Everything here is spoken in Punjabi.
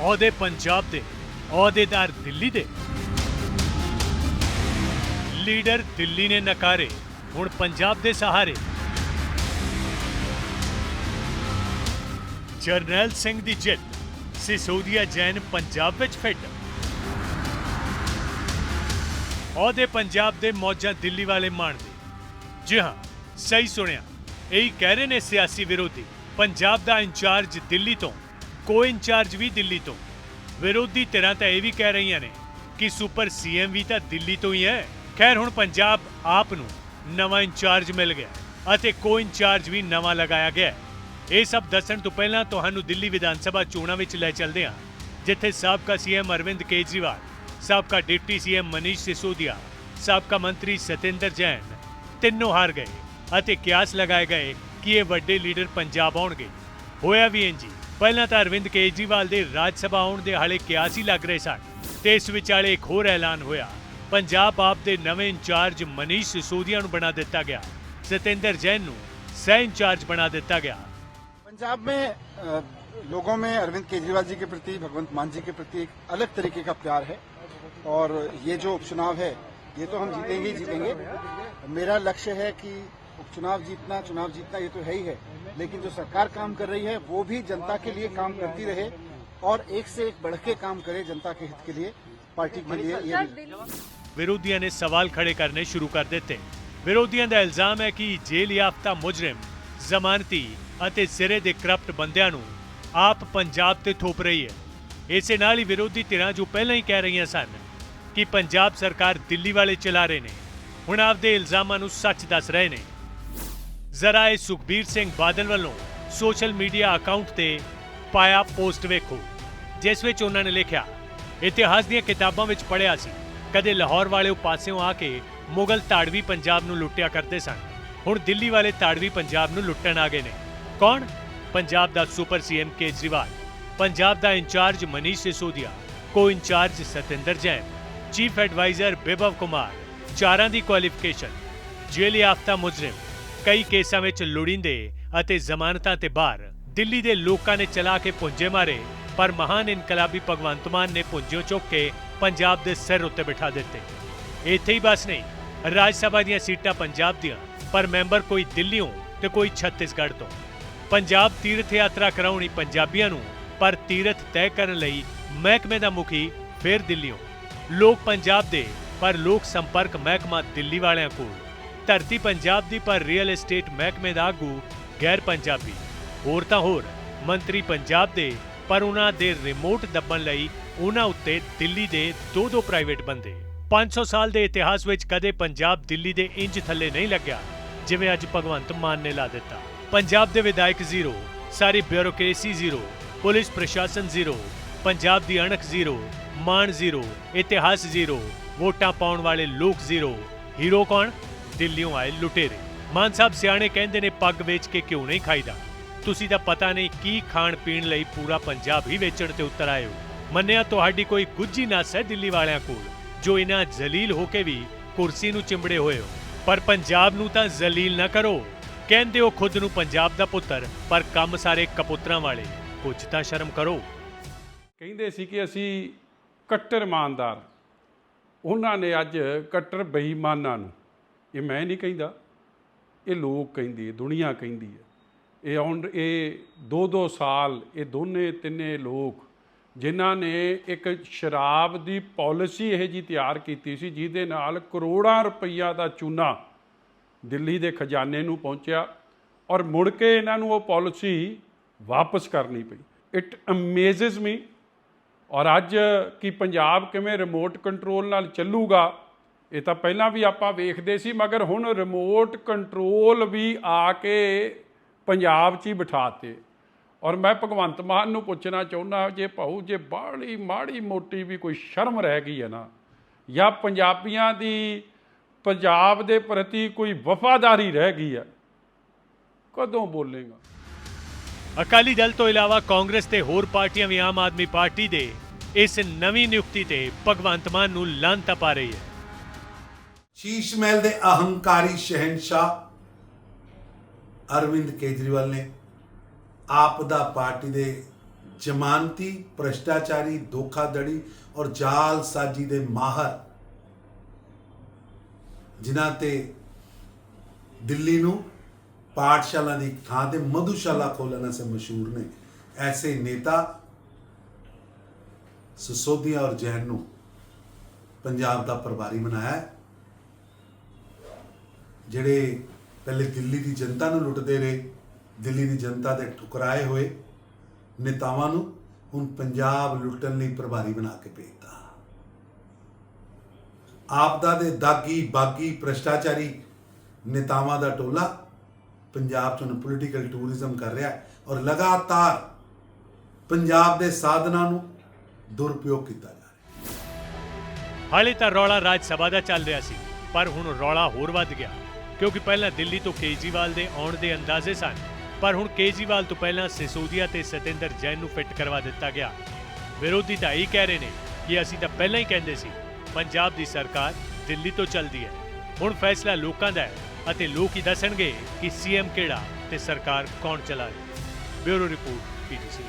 ਅਹੁਦੇ ਪੰਜਾਬ ਦੇ, ਅਹੁਦੇਦਾਰ ਦਿੱਲੀ ਦੇ। ਲੀਡਰ ਦਿੱਲੀ ਨੇ ਨਕਾਰੇ, ਹੁਣ ਪੰਜਾਬ ਦੇ ਸਹਾਰੇ। ਜਰਨੈਲ ਸਿੰਘ ਦੀ ਜਿੱਤ, ਸਿਸੋਦੀਆ ਜੈਨ ਪੰਜਾਬ ਵਿੱਚ ਫਿੱਟ। ਅਹੁਦੇ ਪੰਜਾਬ ਦੇ ਮੌਜਾਂ ਦਿੱਲੀ ਵਾਲੇ ਮਾਣਦੇ। ਜੀ ਹਾਂ, ਸਹੀ ਸੁਣਿਆ, ਇਹੀ ਕਹਿ ਰਹੇ ਨੇ ਸਿਆਸੀ ਵਿਰੋਧੀ, ਪੰਜਾਬ ਦਾ ਇੰਚਾਰਜ ਦਿੱਲੀ ਤੋਂ। ਕੋ ਇੰਚਾਰਜ ਵੀ ਦਿੱਲੀ ਤੋਂ। ਵਿਰੋਧੀ ਧਿਰਾਂ ਤਾਂ ਇਹ ਵੀ ਕਹਿ ਰਹੀਆਂ ਨੇ ਕਿ ਸੁਪਰ ਸੀਐਮ ਵੀ ਤਾਂ ਦਿੱਲੀ ਤੋਂ ਹੀ ਹੈ। ਖੈਰ, ਹੁਣ ਪੰਜਾਬ ਆਪ ਨੂੰ ਨਵਾਂ ਇੰਚਾਰਜ ਮਿਲ ਗਿਆ ਅਤੇ ਕੋ ਇੰਚਾਰਜ ਵੀ ਨਵਾਂ ਲਗਾਇਆ ਗਿਆ ਇਹ ਸਭ ਦੱਸਣ ਤੋਂ ਪਹਿਲਾਂ ਤੁਹਾਨੂੰ ਦਿੱਲੀ ਵਿਧਾਨ ਸਭਾ ਚੋਣਾਂ ਵਿੱਚ ਲੈ ਚੱਲਦੇ ਹਾਂ, ਜਿੱਥੇ ਸਾਬਕਾ ਸੀਐਮ ਅਰਵਿੰਦ ਕੇਜਰੀਵਾਲ, ਸਾਬਕਾ ਡਿਪਟੀ ਸੀਐਮ ਮਨੀਸ਼ ਸਿਸੋਦੀਆ, ਸਾਬਕਾ ਮੰਤਰੀ ਸਤਿੰਦਰ ਜੈਨ ਤਿੰਨੋਂ ਹਾਰ ਗਏ ਅਤੇ ਕਿਆਸ ਲਗਾਏ ਗਏ ਕਿ ਇਹ ਵੱਡੇ ਲੀਡਰ ਪੰਜਾਬ ਆਉਣਗੇ। ਹੋਇਆ ਵੀ ਇੰਜੀ ਪਹਿਲਾਂ ਤਾਂ ਅਰਵਿੰਦ ਕੇਜਰੀਵਾਲ ਦੇ ਰਾਜ ਸਭਾ ਆਉਣ ਦੇ ਹਾਲੇ ਕਿਆਸ ਹੀ ਲੱਗ ਰਹੇ ਸਨ ਤੇ ਇਸ ਵਿਚਾਲੇ ਇੱਕ ਹੋਰ ਐਲਾਨ ਹੋਇਆ ਪੰਜਾਬ ਆਪ ਦੇ ਨਵੇਂ ਇੰਚਾਰਜ ਮਨੀਸ਼ ਸਿਸੋਦੀਆ ਨੂੰ ਬਣਾ ਦਿੱਤਾ ਗਿਆ ਸਤਿੰਦਰ ਜੈਨ ਨੂੰ ਸਹਿ ਇੰਚਾਰਜ ਬਣਾ ਦਿੱਤਾ ਗਿਆ पंजाब में अ, लोगों में अरविंद केजरीवाल जी के प्रति भगवंत मान जी के प्रति एक अलग तरीके का प्यार है और ये जो उपचुनाव है ये तो हम जीतेंगे ही जीतेंगे मेरा लक्ष्य है कि उपचुनाव जीतना चुनाव जीतना ये तो है ही है लेकिन जो सरकार काम कर रही है वो भी जनता के लिए काम करती रहे और एक से एक बढ़ के काम करे जनता के हित के लिए पार्टी के लिए ये भी ਵਿਰੋਧੀਆਂ ਨੇ ਸਵਾਲ ਖੜੇ ਕਰਨੇ ਸ਼ੁਰੂ ਕਰ ਦਿੱਤੇ ਵਿਰੋਧੀਆਂ ਦਾ ਇਲਜ਼ਾਮ ਹੈ ਕਿ ਜੇਲ੍ਹ ਯਾਫਤਾ ਮੁਜਰਮ ਜ਼ਮਾਨਤੀ ਅਤੇ ਸਿਰੇ ਦੇ ਕਰਪਟ ਬੰਦਿਆਂ ਨੂੰ ਆਪ ਪੰਜਾਬ ਤੇ ਥੋਪ ਰਹੀ ਹੈ ਇਸੇ ਨਾਲ ਹੀ ਵਿਰੋਧੀ ਧਿਰਾਂ ਜੋ ਪਹਿਲਾਂ ਹੀ ਕਹਿ ਰਹੀਆਂ ਸਨ ਕਿ ਪੰਜਾਬ ਸਰਕਾਰ ਦਿੱਲੀ ਵਾਲੇ ਚਲਾ ਰਹੇ ਨੇ ਹੁਣ ਆਪਦੇ ਇਲਜ਼ਾਮਾਂ ਨੂੰ ਸੱਚ ਦੱਸ ਰਹੇ ਨੇ ਜ਼ਰਾ ਇਹ ਸੁਖਬੀਰ ਸਿੰਘ ਬਾਦਲ ਵੱਲੋਂ ਸੋਸ਼ਲ ਮੀਡੀਆ ਅਕਾਊਂਟ ਤੇ ਪਾਇਆ ਪੋਸਟ ਵੇਖੋ, ਜਿਸ ਵਿੱਚ ਉਹਨਾਂ ਨੇ ਲਿਖਿਆ, ਇਤਿਹਾਸ ਦੀਆਂ ਕਿਤਾਬਾਂ ਵਿੱਚ ਪੜ੍ਹਿਆ ਸੀ, ਕਦੇ ਲਾਹੌਰ ਵਾਲੇ ਪਾਸਿਓਂ ਆ ਕੇ ਮੁਗਲ ਤਾੜਵੀ ਪੰਜਾਬ ਨੂੰ ਲੁੱਟਿਆ ਕਰਦੇ ਸਨ, ਹੁਣ ਦਿੱਲੀ ਵਾਲੇ ਤਾੜਵੀ ਪੰਜਾਬ ਨੂੰ ਲੁੱਟਣ ਆ ਗਏ ਨੇ। ਕੌਣ? ਪੰਜਾਬ ਦਾ ਸੁਪਰ ਸੀਐਮ ਕੇਜਰੀਵਾਲ, ਪੰਜਾਬ ਦਾ incharge Manish Sisodia co incharge Satinder Jain, chief advisor Bibhav Kumar, ਚਾਰਾਂ ਦੀ ਕੁਆਲੀਫਿਕੇਸ਼ਨ, ਜੇਲ੍ਹ ਯਾਫਤਾ ਮੁਜਰਮ ਕਈ ਕੇਸਾਂ ਵਿੱਚ ਲੋੜੀਂਦੇ ਅਤੇ ਜ਼ਮਾਨਤਾਂ ਤੇ ਬਾਹਰ ਦਿੱਲੀ ਦੇ ਲੋਕਾਂ ਨੇ ਚਲਾ ਕੇ ਪੁੰਜੇ ਮਾਰੇ, ਪਰ ਮਹਾਨ ਇਨਕਲਾਬੀ ਭਗਵੰਤ ਮਾਨ ਨੇ ਪੁੰਜਿਓ ਚੁੱਕ ਕੇ ਪੰਜਾਬ ਦੇ ਸਿਰ ਉੱਤੇ ਬਿਠਾ ਦਿੱਤੇ। ਇੱਥੇ ਹੀ ਬਸ ਨਹੀਂ, ਰਾਜ ਸਭਾ ਦੀਆਂ ਸੀਟਾਂ ਪੰਜਾਬ ਦੀਆਂ, ਪਰ ਮੈਂਬਰ ਕੋਈ ਦਿੱਲੀੋਂ ਤੇ ਕੋਈ ਛੱਤੀਸਗੜ੍ਹ ਤੋਂ। ਪੰਜਾਬ ਤੀਰਥ ਯਾਤਰਾ ਕਰਾਉਣੀ ਪੰਜਾਬੀਆਂ ਨੂੰ, ਪਰ ਤੀਰਥ ਤੈਅ ਕਰਨ ਲਈ ਮਹਿਕਮੇ ਦਾ ਮੁਖੀ ਫਿਰ ਦਿੱਲੀੋਂ ਲੋਕ ਪੰਜਾਬ ਦੇ, ਪਰ ਲੋਕ ਸੰਪਰਕ ਮਹਿਕਮਾ ਦਿੱਲੀ ਵਾਲਿਆਂ ਕੋਲ। ਧਰਤੀ ਪੰਜਾਬ ਦੀ ਪਰ ਰੀਅਲ ਏਸਟੇਟ ਮਹਿਕਮੇ ਦਾ ਆਗੂ, ਗੈਰ ਪੰਜਾਬੀ। ਹੋਰ ਤਾਂ ਹੋਰ, ਮੰਤਰੀ ਪੰਜਾਬ ਦੇ, ਪਰ ਉਹਨਾਂ ਦੇ ਰਿਮੋਟ ਦੱਬਣ ਲਈ ਉਹਨਾਂ ਉੱਤੇ ਦਿੱਲੀ ਦੇ ਦੋ ਦੋ ਪ੍ਰਾਈਵੇਟ ਬੰਦੇ। 500 ਸਾਲ ਦੇ ਇਤਿਹਾਸ ਵਿੱਚ ਕਦੇ ਪੰਜਾਬ ਦਿੱਲੀ ਦੇ ਇੰਜ ਥੱਲੇ ਨਹੀਂ ਲੱਗਿਆ, ਜਿਵੇਂ ਅੱਜ ਭਗਵੰਤ ਮਾਨ ਨੇ ਲਾ ਦਿੱਤਾ। ਪੰਜਾਬ ਦੇ ਵਿਧਾਇਕ ਜ਼ੀਰੋ, ਸਾਰੀ ਬਿਊਰੋਕ੍ਰੇਸੀ ਜ਼ੀਰੋ, ਪੁਲਿਸ ਪ੍ਰਸ਼ਾਸਨ ਜ਼ੀਰੋ, ਪੰਜਾਬ ਦੀ ਅਣਖ ਜ਼ੀਰੋ ਮਾਨ ਜ਼ੀਰੋ, ਇਤਿਹਾਸ ਜ਼ੀਰੋ, ਵੋਟਾਂ ਪਾਉਣ ਵਾਲੇ ਲੋਕ ਜ਼ੀਰੋ। ਹੀਰੋ ਕੌਣ? ਦਿੱਲੀੋਂ ਆਏ ਲੁਟੇਰੇ। ਮਾਨ ਸਾਹਿਬ ਸਿਆਣੇ ਕਹਿੰਦੇ ਨੇ, ਪੱਗ ਵੇਚ ਕੇ ਕਿਉਂ ਨਹੀਂ ਖਾਈਦਾ। ਤੁਸੀਂ ਤਾਂ ਪਤਾ ਨਹੀਂ ਕੀ ਖਾਣ ਪੀਣ ਲਈ ਪੂਰਾ ਪੰਜਾਬ ਹੀ ਵੇਚਣ ਤੇ ਉਤਰ ਆਏ ਹੋ। ਮੰਨਿਆ ਤੁਹਾਡੀ ਕੋਈ ਗੁੱਜੀ ਨਸ ਹੈ ਦਿੱਲੀ ਵਾਲਿਆਂ ਕੋਲ, ਜੋ ਇਹਨਾਂ ਜ਼ਲੀਲ ਹੋ ਕੇ ਵੀ ਕੁਰਸੀ ਨੂੰ ਚਿੰਬੜੇ ਹੋਏ ਹੋ। ਪਰ ਪੰਜਾਬ ਨੂੰ ਤਾਂ ਜ਼ਲੀਲ ਨਾ ਕਰੋ। ਕਹਿੰਦੇ ਹੋ ਖੁਦ ਨੂੰ ਪੰਜਾਬ ਦਾ ਪੁੱਤਰ, ਪਰ ਕੰਮ ਸਾਰੇ ਕਪੁੱਤਰਾਂ ਵਾਲੇ। ਕੁਝ ਤਾਂ ਸ਼ਰਮ ਕਰੋ। ਕਹਿੰਦੇ ਸੀ ਕਿ ਅਸੀਂ ਕੱਟਰ ਇਮਾਨਦਾਰ। ਉਹਨਾਂ ਨੇ ਅੱਜ ਕੱਟਰ ਬੇਈਮਾਨਾਂ ਨੂੰ ਇਹ ਮੈਂ ਨਹੀਂ ਕਹਿੰਦਾ। ਇਹ ਲੋਕ ਕਹਿੰਦੀ ਹੈ ਦੁਨੀਆ ਕਹਿੰਦੀ ਹੈ। ਇਹ ਆਉਣ, ਇਹ ਦੋ ਦੋ ਸਾਲ ਇਹ ਦੋਨੇ ਤਿੰਨੇ ਲੋਕ ਜਿਨ੍ਹਾਂ ਨੇ ਇੱਕ ਸ਼ਰਾਬ ਦੀ ਪਾਲਿਸੀ ਇਹ ਜੀ ਤਿਆਰ ਕੀਤੀ ਸੀ ਜਿਹਦੇ ਨਾਲ ਕਰੋੜਾਂ ਰੁਪਈਆ ਦਾ ਚੂਨਾ ਦਿੱਲੀ ਦੇ ਖਜ਼ਾਨੇ ਨੂੰ ਪਹੁੰਚਿਆ ਔਰ ਮੁੜ ਕੇ ਇਹਨਾਂ ਨੂੰ ਉਹ ਪਾਲਿਸੀ ਵਾਪਸ ਕਰਨੀ ਪਈ। ਇਟ ਅਮੇਜ਼ਸ ਮੀ ਔਰ ਅੱਜ ਕੀ ਪੰਜਾਬ ਕਿਵੇਂ ਰਿਮੋਟ ਕੰਟਰੋਲ ਨਾਲ ਚੱਲੂਗਾ ਇਹ ਤਾਂ ਪਹਿਲਾਂ ਵੀ ਆਪਾਂ ਵੇਖਦੇ ਸੀ, ਮਗਰ ਹੁਣ ਰਿਮੋਟ ਕੰਟਰੋਲ ਵੀ ਆ ਕੇ ਪੰਜਾਬ 'ਚ ਹੀ ਬਿਠਾਤੇ ਔਰ ਮੈਂ ਭਗਵੰਤ ਮਾਨ ਨੂੰ ਪੁੱਛਣਾ ਚਾਹੁੰਦਾ, ਜੇ ਭਾਊ, ਜੇ ਬਾਹਲੀ ਮਾੜੀ ਮੋਟੀ ਵੀ ਕੋਈ ਸ਼ਰਮ ਰਹਿ ਗਈ ਹੈ ਨਾ, ਜਾਂ ਪੰਜਾਬੀਆਂ ਦੀ ਪੰਜਾਬ ਦੇ ਪ੍ਰਤੀ ਕੋਈ ਵਫਾਦਾਰੀ ਰਹਿ ਗਈ ਹੈ, ਕਦੋਂ ਬੋਲੇਗਾ? ਅਕਾਲੀ ਦਲ ਤੋਂ ਇਲਾਵਾ ਕਾਂਗਰਸ ਤੇ ਹੋਰ ਪਾਰਟੀਆਂ ਵੀ ਆਮ ਆਦਮੀ ਪਾਰਟੀ ਦੇ ਇਸ ਨਵੀਂ ਨਿਯੁਕਤੀ ਤੇ ਭਗਵੰਤ ਮਾਨ ਨੂੰ ਲਾਂਤਾ ਪਾ ਰਹੀ ਹੈ। ਸ਼ੀਸ਼ ਮਹਿਲ ਦੇ ਅਹੰਕਾਰੀ ਸ਼ਹਿਨशाह ਅਰਵਿੰਦ ਕੇਜਰੀਵਾਲ ਨੇ ਆਪ ਦਾ ਪਾਰਟੀ ਦੇ ਜ਼ਮਾਨਤੀ, ਭ੍ਰਸ਼ਟਾਚਾਰੀ, ਧੋਖਾਧੜੀ ਔਰ ਜਾਲਸਾਜ਼ੀ ਦੇ ਮਾਹਰ ਜਿਨ੍ਹਾਂ ਤੇ ਦਿੱਲੀ ਨੂੰ ਪਾਠਸ਼ਾਲਾ ਦੀ ਥਾਂ ਤੇ ਮਧੂਸ਼ਾਲਾ ਖੋਲਣ ਵਾਸਤੇ ਮਸ਼ਹੂਰ ਨੇ। ਐਸੇ ਨੇਤਾ ਸਿਸੋਦੀਆ ਔਰ ਜੈਨ ਨੂੰ ਪੰਜਾਬ ਦਾ ਪ੍ਰਭਾਰੀ ਬਣਾਇਆ ਹੈ। ਜਿਹੜੇ ਪਹਿਲੇ ਦਿੱਲੀ ਦੀ ਜਨਤਾ ਨੂੰ ਲੁੱਟਦੇ ਰਹੇ ਦਿੱਲੀ ਦੀ ਜਨਤਾ ਦੇ ਠੁਕਰਾਏ ਹੋਏ ਨੇਤਾਵਾਂ ਨੂੰ ਹੁਣ ਪੰਜਾਬ ਲੁੱਟਣ ਲਈ ਪ੍ਰਭਾਰੀ ਬਣਾ ਕੇ ਭੇਜਤਾ। ਆਪਦਾ ਦੇ ਦਾਗੀ, ਬਾਗੀ, ਭ੍ਰਸ਼ਟਾਚਾਰੀ ਨੇਤਾਵਾਂ ਦਾ ਟੋਲਾ ਪੰਜਾਬ 'ਚ ਹੁਣ ਪੋਲੀਟੀਕਲ ਟੂਰਿਜ਼ਮ ਕਰ ਰਿਹਾ ਔਰ ਲਗਾਤਾਰ ਪੰਜਾਬ ਦੇ ਸਾਧਨਾਂ ਨੂੰ ਦੁਰਪਯੋਗ ਕੀਤਾ ਜਾ ਰਿਹਾ ਹਾਲੇ ਤਾਂ ਰੌਲਾ ਰਾਜ ਸਭਾ ਦਾ ਚੱਲ ਰਿਹਾ ਸੀ, ਪਰ ਹੁਣ ਰੌਲਾ ਹੋਰ ਵੱਧ ਗਿਆ। ਕਿਉਂਕਿ ਪਹਿਲਾਂ ਦਿੱਲੀ ਤੋਂ ਕੇਜਰੀਵਾਲ ਦੇ ਆਉਣ ਦੇ ਅੰਦਾਜ਼ੇ ਸਨ, ਪਰ ਹੁਣ ਕੇਜਰੀਵਾਲ ਤੋਂ ਪਹਿਲਾਂ ਸਿਸੋਦੀਆ ਤੇ ਸਤਿੰਦਰ ਜੈਨ ਨੂੰ ਫਿੱਟ ਕਰਵਾ ਦਿੱਤਾ ਗਿਆ। ਵਿਰੋਧੀ ਤਾਂ ਇਹ ਕਹਿ ਰਹੇ ਨੇ ਕਿ ਅਸੀਂ ਤਾਂ ਪਹਿਲਾਂ ਹੀ ਕਹਿੰਦੇ ਸੀ, ਪੰਜਾਬ ਦੀ ਸਰਕਾਰ ਦਿੱਲੀ ਤੋਂ ਚੱਲਦੀ ਹੈ। ਹੁਣ ਫੈਸਲਾ ਲੋਕਾਂ ਦਾ ਹੈ ਅਤੇ ਲੋਕ ਹੀ ਦੱਸਣਗੇ ਕਿ ਸੀਐਮ ਕਿਹੜਾ ਤੇ ਸਰਕਾਰ ਕੌਣ ਚਲਾ ਰਹੀ ਬਿਊਰੋ ਰਿਪੋਰਟ ਪੀਟੀਸੀ